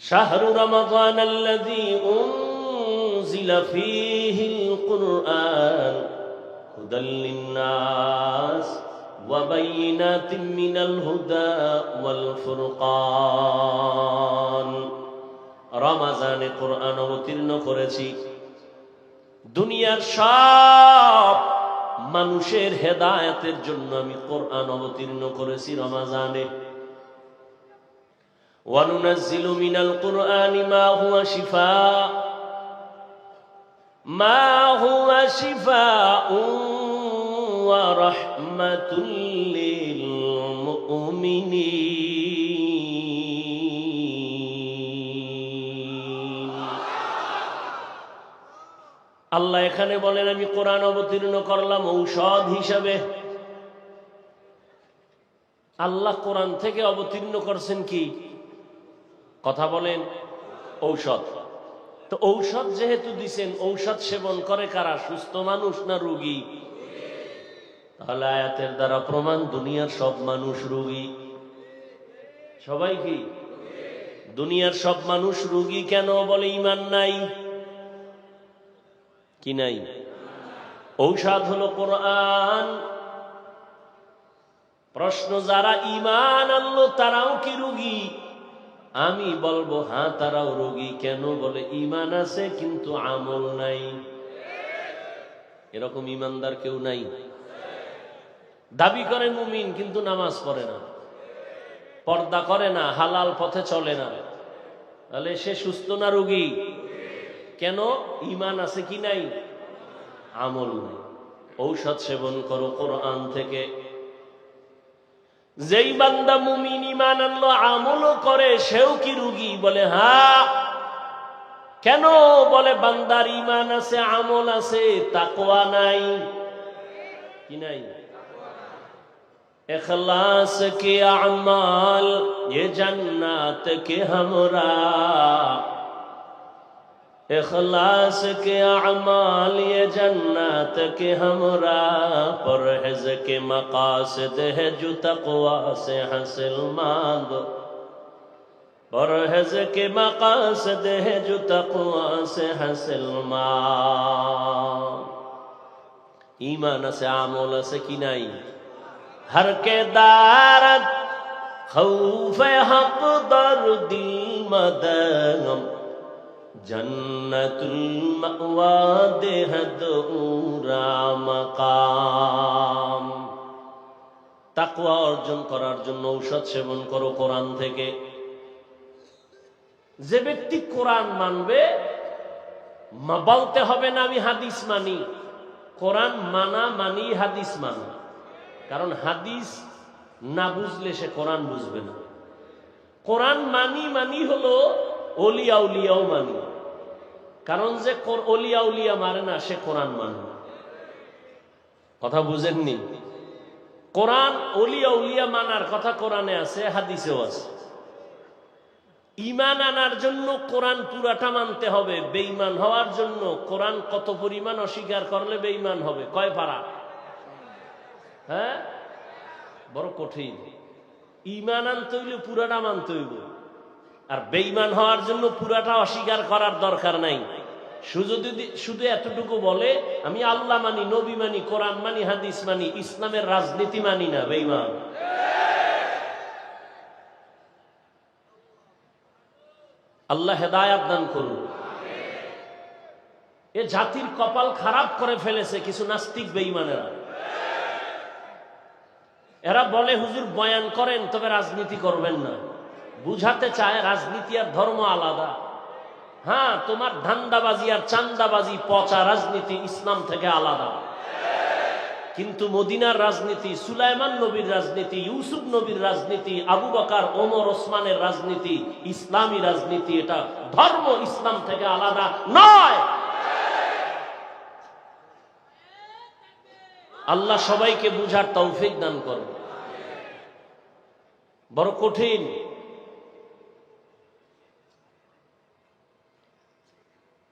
شهر رمضان الذي أنزل فيه القرآن هدى للناس وبينات من الهدى والفرقان রমাজানে কোরআন অবতীর্ণ করেছি দুনিয়ার সব মানুষের হেদায়েতের জন্য আমি কোরআন অবতীর্ণ করেছি রমাজানে وننزل من القرآن ما هو شفاء ما هو شفاء ورحمة للمؤمنين আল্লাহ এখানে বলেন আমি কোরআন অবতীর্ণ করলাম ঔষধ হিসাবে আল্লাহ কোরআন থেকে অবতীর্ণ করছেন কি কথা বলেন, ঔষধ। তো ঔষধ যেহেতু দিছেন, ঔষধ সেবন করে কারা? সুস্থ মানুষ না রুগী? তাহলে আয়াতের দ্বারা প্রমাণ, দুনিয়ার সব মানুষ রুগী। সবাই কি? দুনিয়ার সব মানুষ রুগী কেন বলে ইমান নাই? কি নাই? ঔষধ হলো কোরআন। প্রশ্ন, যারা ইমান আনলো, তারাও কি রুগী? আমি বলব হ্যাঁ তারাও রোগী কেন? বলে ইমান আছে, কিন্তু আমল নাই। এরকম ইমানদার কেউ নাই। দাবি করে মুমিন, কিন্তু নামাজ পড়ে না। পর্দা করে না, হালাল পথে চলে না। তাহলে সে সুস্থ না রোগী? কেন? ইমান আছে কি নাই? আমল নাই। ঔষধ সেবন করো, কোরআন থেকে। যেই বান্দা মুমিন ইমান আনলো আমল করে, সেও কি রুগী? বলে হা কেন? বলে, বান্দার ইমান আছে, আমল আছে তাকোয়া নাই। কি নাই? اخلاص কে আমাল, এ জান্নাত কে হামরা। اخلاص کے اعمال یہ جنت کے ہمراہ پرہز کے مقاصد ہے جو تقوا سے حاصل مانگ پرہز کے مقاصد ہے جو تقوا سے حاصل مانگ ایمان سے عامول سے کی نہیں ہر کے دارت خوف حق دردی مدنم জন্নতুল মাওয়া দেহদ উরা মাকাম। তাকওয়া অর্জন করার জন্য ঔষধ সেবন করো কোরআন থেকে। যে ব্যক্তি কোরআন মানবে বলতে হবে না আমি হাদিস মানি। কোরআন মানা মানি হাদিস মান। কারণ হাদিস না বুঝলে সে কোরআন বুঝবে না। কোরআন মানি মানি হলো অলিয়া উলিয়াও মানি কারণ যে অলিয়া উলিয়া মারে না, সে কোরআন মানে কথা বুঝেননি? কোরআন অলিয়া উলিয়া মানার কথা কোরআনে আছে, হাদিসেও আছে। ইমান আনার জন্য কোরআন পুরাটা মানতে হবে। বেইমান হওয়ার জন্য কোরআন কত পরিমাণ অস্বীকার করলে বেইমান হবে? কয় পারা? হ্যাঁ? বড় কঠিন। ইমান আনতে হইলে পুরাটা মানতে হইব। আর বেঈমান হওয়ার জন্য পুরাটা অস্বীকার করার দরকার নাই। শুধু এতটুকু বলে, আমি আল্লাহ মানি, নবী মানি, কোরআন মানি, হাদিস মানি, ইসলামের রাজনীতি মানি না, বেঈমান। আল্লাহ হেদায়াত দান করুন। এ জাতির কপাল খারাপ করে ফেলেছে কিছু নাস্তিক বেঈমানেরা। এরা বলে, হুজুর, বয়ান করেন, তবে রাজনীতি করবেন না। বুঝাতে চায় রাজনীতি আর ধর্ম আলাদা। হ্যাঁ তোমার ধান্দাবাজি আর চান্দাবাজি পচা রাজনীতি ইসলাম থেকে আলাদা। কিন্তু মদিনার রাজনীতি, সুলাইমান নবীর রাজনীতি, ইউসুফ নবীর রাজনীতি, আবু বাকার, ওমর, ওসমানের রাজনীতি, ইসলামী রাজনীতি, এটা ধর্ম ইসলাম থেকে আলাদা নয়। আল্লাহ সবাইকে বুঝার তৌফিক দান করুন। বড় কঠিন।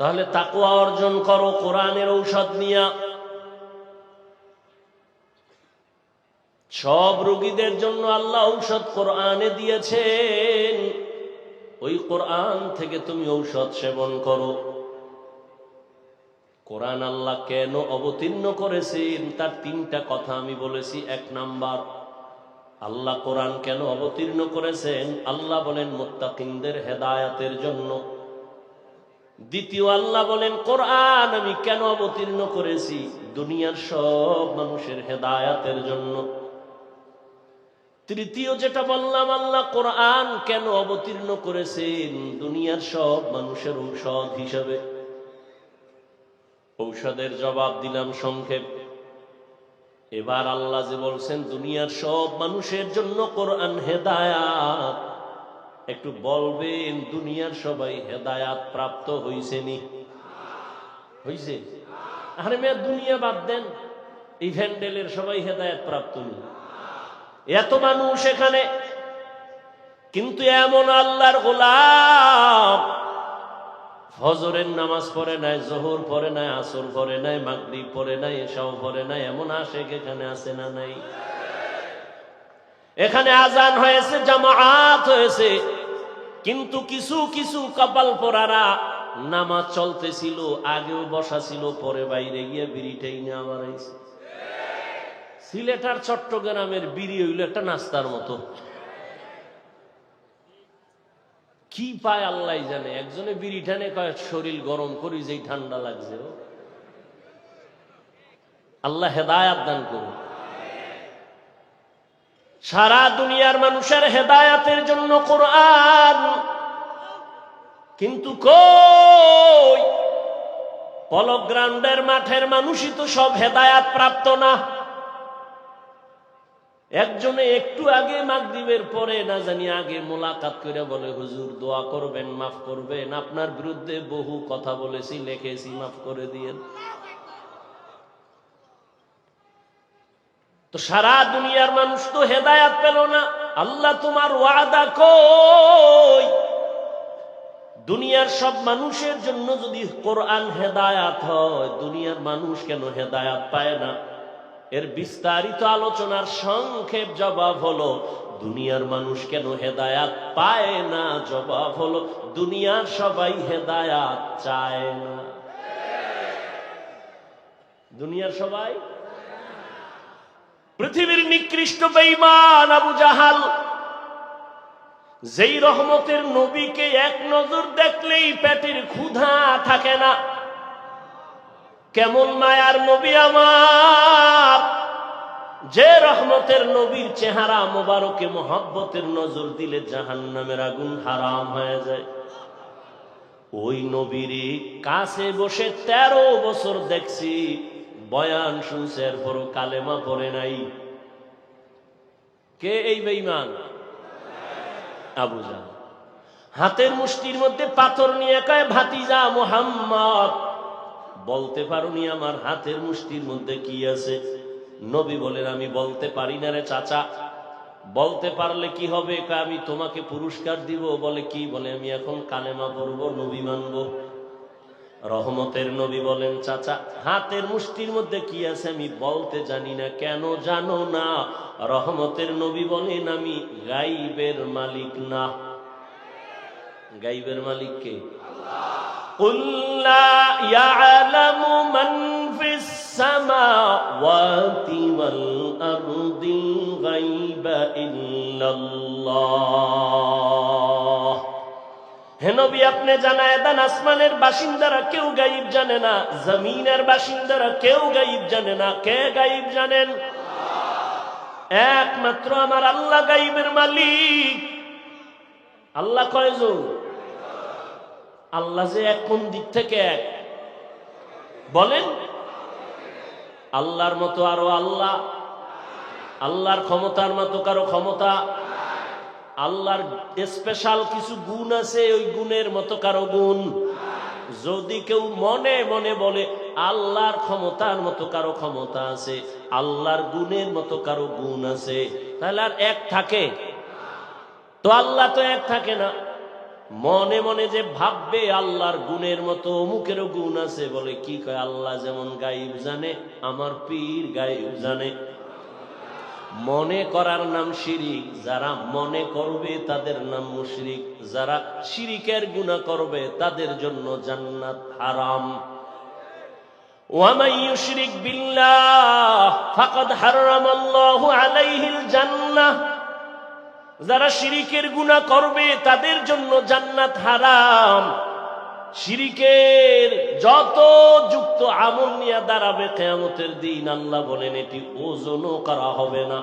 তাহলে তাকুয়া অর্জন করো, কোরআনের ঔষধ নিয়া। সব রোগীদের জন্য আল্লাহ ঔষধ কোরআনে দিয়েছেন। ওই কোরআন থেকে তুমি ঔষধ সেবন করো। কোরআন আল্লাহ কেন অবতীর্ণ করেছেন? তার তিনটা কথা আমি বলেছি। এক নাম্বার, আল্লাহ কোরআন কেন অবতীর্ণ করেছেন? আল্লাহ বলেন, মোত্তাকিনদের হেদায়াতের জন্য। দ্বিতীয় আল্লাহ বলেন, কোরআন আমি কেন অবতীর্ণ করেছি? দুনিয়ার সব মানুষের হেদায়াতের জন্য। তৃতীয় যেটা বললাম, আল্লাহ কোরআন কেন অবতীর্ণ করেছেন? দুনিয়ার সব মানুষের ঔষধ হিসাবে। ঔষধের জবাব দিলাম সংক্ষেপ। এবার আল্লাহ যে বলছেন, দুনিয়ার সব মানুষের জন্য কোরআন হেদায়াত। একটু বলবেন, দুনিয়ার সবাই হেদায়াত প্রাপ্ত হইছে নি হইছে? আরে মেয়ে, দুনিয়া বাদ দেন। এই ভ্যান্ডেলের সবাই হেদায়াত প্রাপ্ত নি এত মানুষ এখানে। কিন্তু এমন আল্লাহর গোলাপ। ফজরের নামাজ পড়ে নাই, জোহর পড়ে নাই, আসর পড়ে নাই, মাগরিব পড়ে নাই এসাও পড়ে নাই, এমন আশেক এখানে আছে না নাই? এখানে আজান হয়েছে জামাআত হয়েছে। কিন্তু কিছু কিছু কপাল পরারা নামাজ চলতেছিল, আগেও বসা ছিল, পরে বাইরে গিয়ে বিড়িটাই আমার আইছে সিলেট আর চট্টগ্রামের বিড়ি হইল একটা নাস্তার মতো। কি পায় আল্লাহ জানে, একজনে বিড়ি টানে কয়, শরীর গরম করি, যেই ঠান্ডা লাগছে। আল্লাহ হেদায়াত দান করুন সারা দুনিয়ার মানুষের হেদায়াতের জন্য কোরআন। কিন্তু কই? পলক গ্রাউন্ডের মাঠের মানুষই তো সব হেদায়াত প্রাপ্ত না। একজনে একটু আগে মাগরিবের পরে না জানি আগে মোলাকাত করে বলে, হুজুর, দোয়া করবেন, মাফ করবেন। আপনার বিরুদ্ধে বহু কথা বলেছি, লেখেছি, মাফ করে দিয়েন। তো সারা দুনিয়ার মানুষ তো হেদায়াত পেল না। আল্লাহ তোমার ওয়াদা কই? দুনিয়ার সব মানুষের জন্য যদি কোরআন হেদায়াত হয়, দুনিয়ার মানুষ কেন হেদায়াত পায় না? এর বিস্তারিত আলোচনার সংক্ষেপ জবাব হলো, দুনিয়ার মানুষ কেন হেদায়াত পায় না? জবাব হলো, দুনিয়ার সবাই হেদায়াত চায় না। দুনিয়ার সবাই পৃথিবীর নিকৃষ্ট বেঈমান আবু জাহাল, যেই রহমতের নবীকে এক নজর দেখলেই পেটের ক্ষুধা থাকে না। কেমন মায়ার নবী আমার, যে রহমতের নবীর চেহারা মোবারকে মোহাব্বতের নজর দিলে জাহান নামের আগুন হারাম হয়ে যায়। ওই নবীর কাছে বসে তেরো বছর দেখছি বয়ান শুনছে এরপরও কালেমা পড়ে নাই। কে এই বেইমান আবু জাহাল। হাতের মুষ্টির মধ্যে পাথর নিয়ে কয়, ভাতিজা মোহাম্মদ। বলতে পারুনি, আমার হাতের মুষ্টির মধ্যে কি আছে? নবী বলেন, আমি বলতে পারি না রে চাচা। বলতে পারলে কি হবে? আমি তোমাকে পুরস্কার দিব। বলে কি? বলে, আমি এখন কালেমা পড়ব, নবী মানব। রহমতের নবী বলেন, চাচা, হাতের মুষ্টির মধ্যে কি আছে আমি বলতে জানি না, কেন জানো না? রহমতের নবী বলেন, আমি গাইবের মালিক না। গাইবের মালিক কে? হে নবী, আপনি জানায় আসমানের বাসিন্দারা কেউ গাইব জানে না, জমিনের বাসিন্দারা কেউ গাইব জানে না। কে গাইব জানেন? একমাত্র আমার আল্লাহ গাইবের মালিক। আল্লাহ কয়জন আল্লাহ যে এক কোন দিক থেকে এক? বলেন। আল্লাহর মতো আরও আল্লাহ। আল্লাহর ক্ষমতার মতো কারও ক্ষমতা। আল্লাহর স্পেশাল কিছু গুণ আছে, ওই গুণের মতো কারও গুণ? যদি কেউ মনে মনে বলে, আল্লাহর ক্ষমতার মতো কারও ক্ষমতা আছে, আল্লাহর গুণের মতো কারও গুণ আছে, তাহলে আর এক থাকে? তো আল্লাহ তো এক থাকে না। মনে মনে যে ভাববে, আল্লাহর গুণের মতো অমুকেরও গুণ আছে, বলে কি কয়, আল্লাহ যেমন গাইব জানে, আমার পীর গাইব জানে। মনে করার নাম শিরিক যারা মনে করবে তাদের নাম মুশরিক যারা শিরিকের গুণা করবে তাদের জন্য জান্নাত হারাম ومن يشرك بالله فقد حرم الله عليه الجنة যারা শিরিকের গুণা করবে তাদের জন্য জান্নাত হারাম শিরিকের যত যুক্ত আমল নিয়ে দাঁড়াবে কেয়ামতের দিন আল্লাহ বলেন, এটি ওজনও করা হবে না।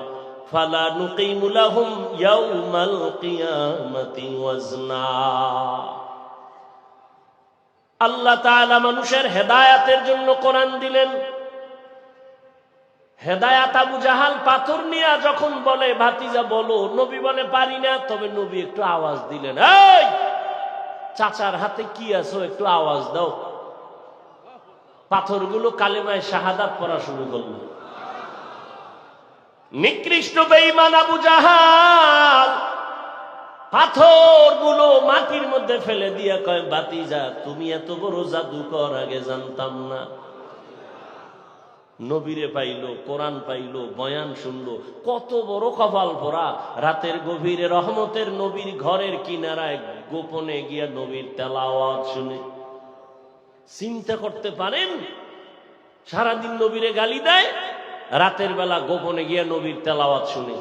আল্লাহ মানুষের হেদায়াতের জন্য কোরআন দিলেন। হেদায়াত আবু জাহাল পাথর নিয়ে যখন বলে, ভাতিজা বলো, নবী বলে, পারি না। তবে নবী একটু আওয়াজ দিলেন, এই চাচার হাতে কি আছো একটু আওয়াজ দাও। পাথরগুলো কালেমায় শাহাদাত পড়া শুরু করল। নিকৃষ্ট বেঈমান আবু জাহাল, পাথরগুলো মাটির মধ্যে ফেলে দিয়া কয় বাতি যা তুমি এত বড় জাদুকর, আগে জানতাম না। নবীরে পাইলো, কোরআন পাইলো, বয়ান শুনলো, কত বড় কপাল পরা রাতের গভীরে রহমতের নবীর ঘরের কিনারায় গোপনে গিয়া নবীর তেলাওয়াত শুনে। চিন্তা করতে পারেন, সারাদিন নবীরে গালি দেয়, রাতের বেলা গোপনে গিয়া নবীর তেলাওয়াত শুনে।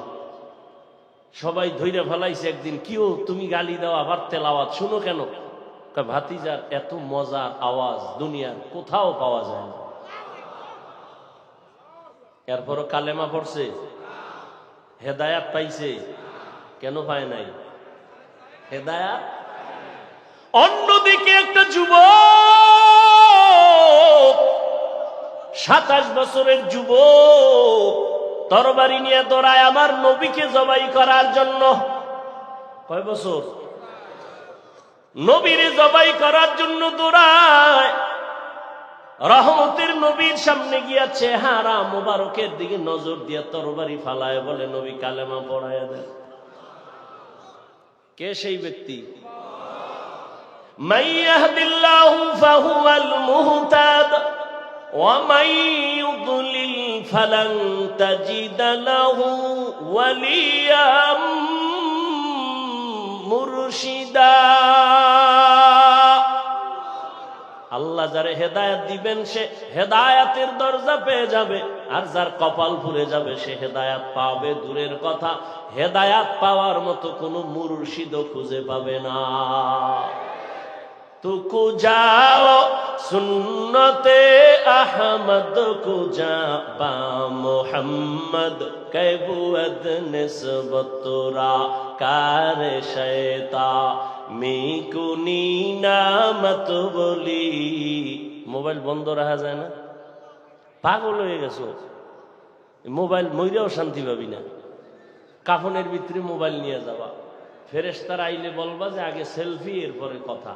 সবাই ধৈর্য ফেলাইছে একদিন, কিও, তুমি গালি দাও, আবার তেলাওয়াত শুনো কেন? ভাতিজার, এত মজার আওয়াজ দুনিয়ার কোথাও পাওয়া যায় না। এরপরও কালেমা পড়ছে, হেদায়াত পাইছে, কেন পায় নাই? হেদায়াত? অন্যদিকে একটা যুবক, সাতাশ বছরের যুবক, তরবারি নিয়ে দৌড়ায় আমার নবীকে জবাই করার জন্য। কয় বছর? নবীরে জবাই করার জন্য দৌড়ায়। রহমতের নবীর সামনে গিয়া চেহারা মোবারকের দিকে নজর দিয়া তরবারি ফালায় বলে, নবী কালেমা পড়ায় দেয় কে সেই ব্যক্তি? من يهد الله فهو المهتد ومن يضلل فلن تجد له وليا مرشدا আল্লাহ যারে হেদায়াত দিবেন সে হেদায়াতের দরজা পেয়ে যাবে আর যার কপাল পুড়ে যাবে সে হেদায়াত পাবে দূরের কথা হেদায়াত পাওয়ার মতো কোনো মুর্শিদও খুঁজে পাবে না তুকু যাও, সুন্নতে আহমদ কু যা বা মোহাম্মদ কৈবুয়দ নিসবতুরা কার শয়তা? মিকুনি নামত বলি। মোবাইল বন্ধ রাখা যায় না? পাগল হয়ে গেছো। মোবাইল মইরাও শান্তি পাবি না। কাফনের ভিতরে মোবাইল নিয়ে যাবা। ফেরেস্তার আইলে বলবা যে আগে সেলফি, এরপরে কথা।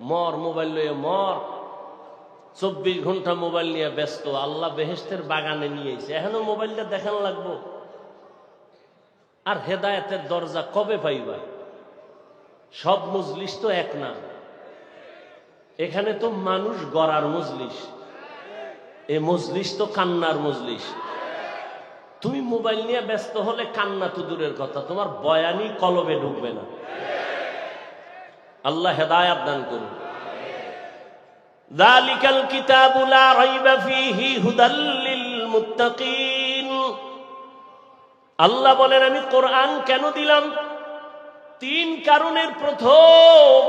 মর, মোবাইল লয়ে মর। চব্বিশ ঘণ্টা মোবাইল নিয়ে ব্যস্ত। আল্লাহ বেহেস্তের বাগানে নিয়েছে এখনও মোবাইলটা দেখান লাগবো। আর হেদায়েতের দরজা কবে পাইবা? সব মজলিস তো এক না। এখানে তো মানুষ গড়ার মজলিস। এ মজলিস তো কান্নার মজলিস। তুমি মোবাইল নিয়ে ব্যস্ত হলে কান্না তো দূরের কথা। তোমার বয়ানি কলবে ঢুকবে না। আল্লাহ হেদায়াত দান করুন। দালিকাল কিতাবুলা রাইবা ফিহি হুদাল্লিল মুত্তাকিন আল্লাহ বলেন, আমি কোরআন কেন দিলাম? তিন কারণের প্রথম,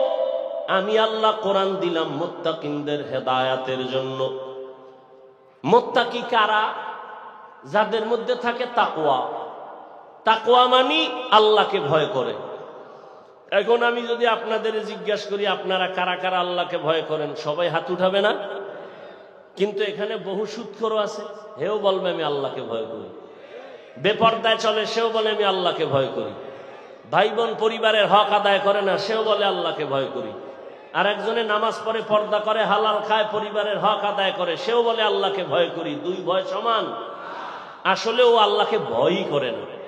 আমি আল্লাহ কোরআন দিলাম মোত্তাকিনদের হেদায়াতের জন্য। মোত্তাকি কারা? যাদের মধ্যে থাকে তাকওয়া। তাকোয়া মানি আল্লাহকে ভয় করে। এখন আমি যদি আপনাদের জিজ্ঞাসা করি, আপনারা কারা কারা আল্লাহকে ভয় করেন? সবাই হাত উঠাবে না? কিন্তু এখানে বহু সুৎখরও আছে। হেও বলবে, আমি আল্লাহকে ভয় করি। বেপর্দায় চলে, সেও বলে, আমি আল্লাহকে ভয় করি। ভাই বোন পরিবারের হক আদায় করে না, সেও বলে, আল্লাহকে ভয় করি। আর একজনে নামাজ পড়ে, পর্দা করে, হালাল খায়, পরিবারের হক আদায় করে, সেও বলে, আল্লাহকে ভয় করি। দুই ভয় সমান। আসলে ও আল্লাহকে ভয়ই করে না।